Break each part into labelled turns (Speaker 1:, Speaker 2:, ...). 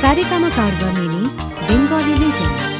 Speaker 1: Sarika Makarvam ini Bengali Legends.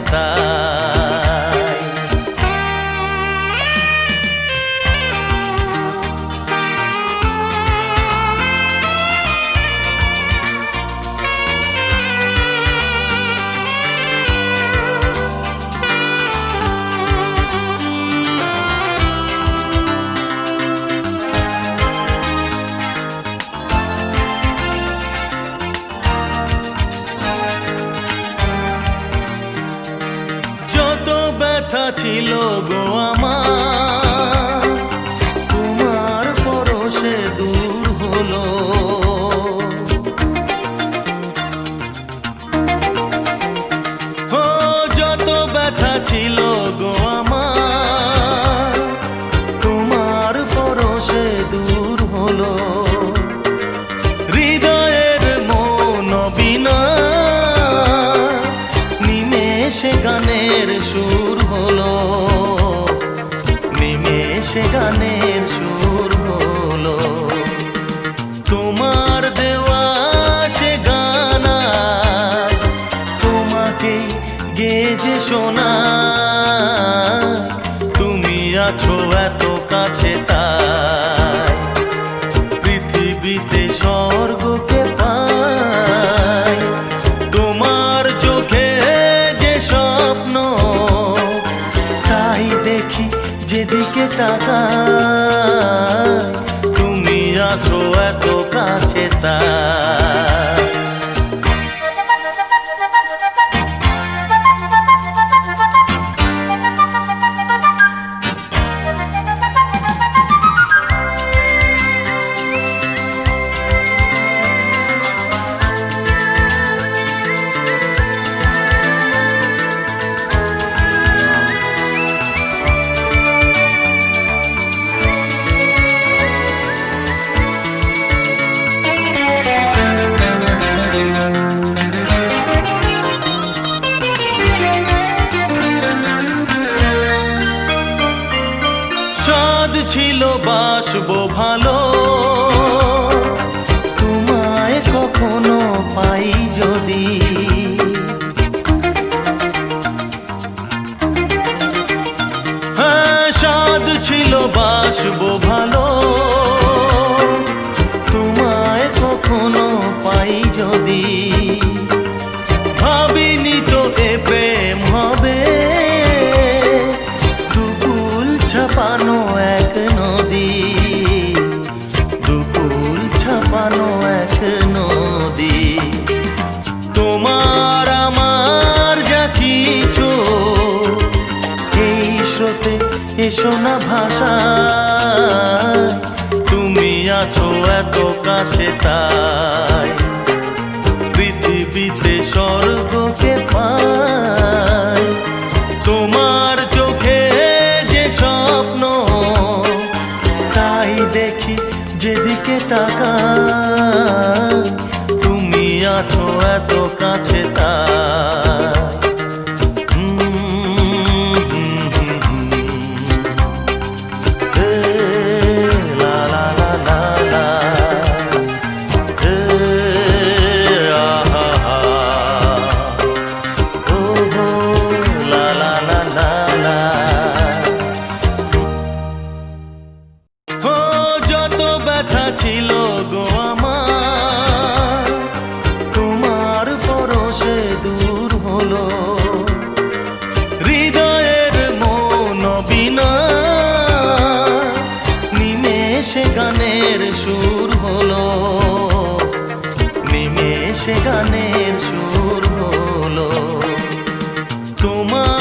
Speaker 2: কাছে ছিল গো তোমার পরশে দূর হলো। যত ব্যথা ছিল গো তোমার পরশে দূর হলো। হৃদয়ের মন বিনা নিমেষে গানের সুর সুর হলো। তোমার দেওয়া সে গানা, তোমাকে গেজে শোনা। তুমি আছো এত কাছে তাই স্বর্গকে তোমার চোখে যে স্বপ্ন, তাই দেখি যেদিকে তাকাই। আছো এত কাছে তাই স্বাদ ছিল বাসবো ভালো। তোমায় কখনো পাই যদি। হ্যাঁ স্বাদ ছিল বাসবো এসো না ভাষা। তুমি আছো এত কাছে তাই। পৃথিবীতে স্বর্গকে পাই। তোমার চোখে যে স্বপ্ন, তাই দেখি যেদিকে তাকাই। তুমি আছো এত কাছে তাই। গানের সুর হলো